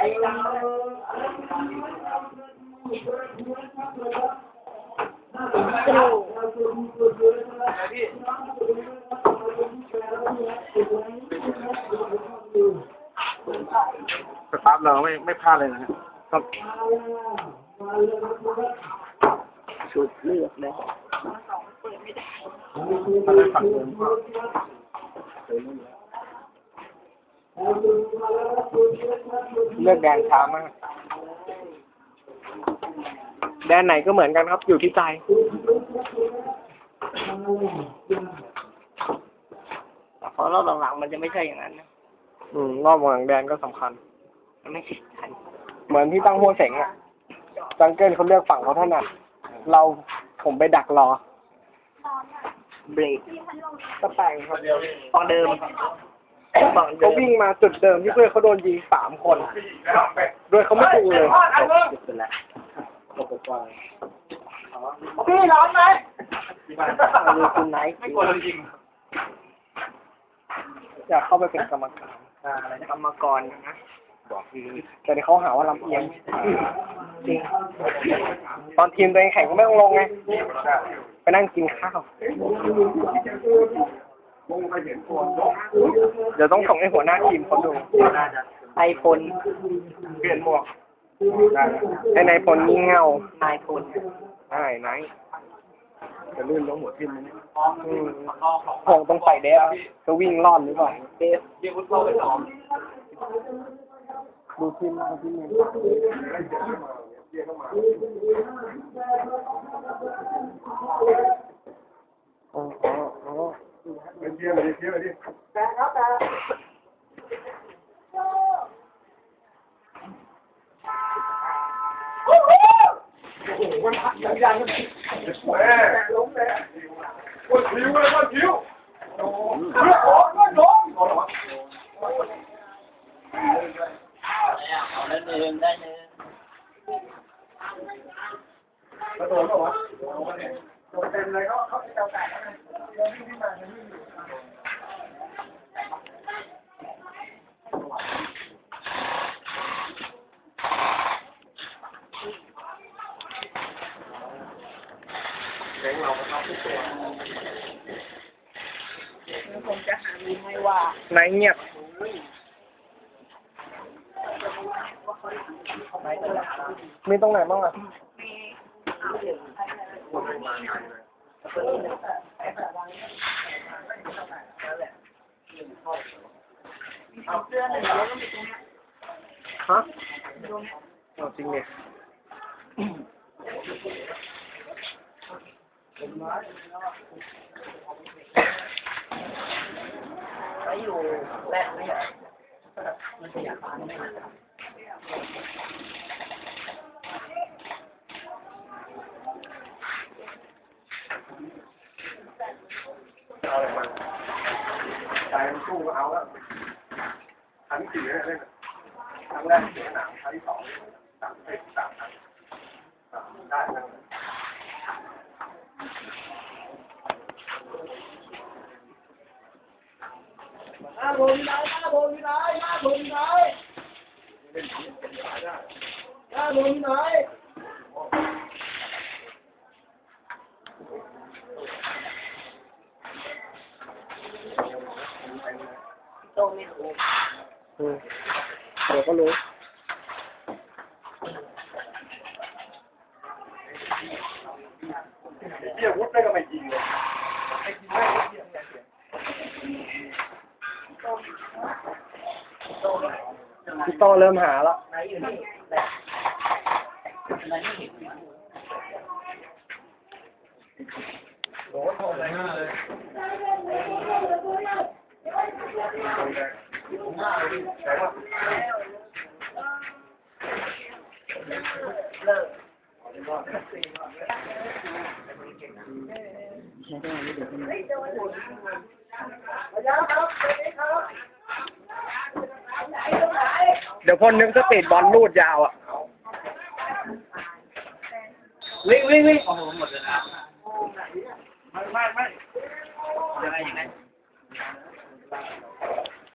สตาร์ทเราไม่ไม่พลาดเลยนะครับครับชุดเลือกเลยถ้าได้ฝั่งนู้นก็ เลือกแดนช้ามาก แดนไหนก็เหมือนกันครับอยู่ที่ใจเพราะรอบหลังๆมันจะไม่ใช่อย่างนั้นนะอืมรอบหลังแดนก็สำคัญ มันไม่ใช่ทันเหมือนที่ตั้งหัวเสงอะจังเกิลเขาเลือกฝั่งเขาถนัดเราผมไปดักรอ เบรกก็แต่งครับตอนเดิมฝั่ง เดิมก็วิ่งมาจุดเดิมที่เพื่อนเขาโดนยิงสามคน โดยเขาไม่ดูเลยพี่ร้อนไหมดูคุณไนท์ไม่กลัวโดนยิงอยากเข้าไปเป็นกรรมการอะไรกรรมกรนะแต่เดี๋ยวเขาหาว่าลำเอียงจริง ตอนทีมตัวเองแข่งก็ไม่ต้องลงไง ไปนั่งกินข้าว เดี๋ยวต้องส่งให้หัวหน้าทีมเขาดูไอพลเปลี่ยนหมวกไอนายพลนี่เงานายพลใช่นายจะลื่นล้มหัวทิ่มไหมเนี่ยอืมคงต้องใส่เดฟจะวิ่งรอดหรือเปล่าเดฟเรียกวุฒิเข้าไปสองดูทีมดูทีมเรียกเข้ามา อ๋ออ๋ออ๋อ ไปเชียร์เลยดิเชียร์เลยดิโอ้โหมันพักยังยังแม่ล้มเลยคนผิวเลยคนผิวโอ้โหโอ้โหโดนโดน เอาได้หนึ่งได้หนึ่ง กระโดดเหรอวะโดนเต็มเลยเขาเขาจะเจ้าแตกแล้วไงเดินวิ่งมาเดินวิ่งมา เล้งเราก็ชอบทุกตัว ผมจะหา ไหนายเงียบมีตรงไหนบ้างอะเสื้อหนึ่งแล้วก็มีตรงเนี้ยฮะเอาจริงเนี่ย ว้อยู่แรกไม่มันจะอยากฟังไม่ได้เอาอะไรมาใจมันสู้ก็เอาแล้วครั้งที่สี่เนี่ยเล่นครั้งแรกเสียหนังครั้งที่สองสามสิบสามครั้งได้แล้ว หน้าผมไหนหน้าผมไหนหน้าผมไหนหน้าผมไหน อืมเดี๋ยวก็รู้ เที่ยวุฒิได้ก็ไม่จริงเลย พี่โตเริ่มหาแล้วไหนอยู่นี่แหละไหนไม่เห็นโดนโดนอะไรหน้าเลยแต่ว่า เลิก เดี๋ยวคนนึกสปีดบอลลูดยาวอะ วิ่งวิ่งวิ่งโอ้โหหมดเลยนะไม่ไม่ไม่ยังไงยังไง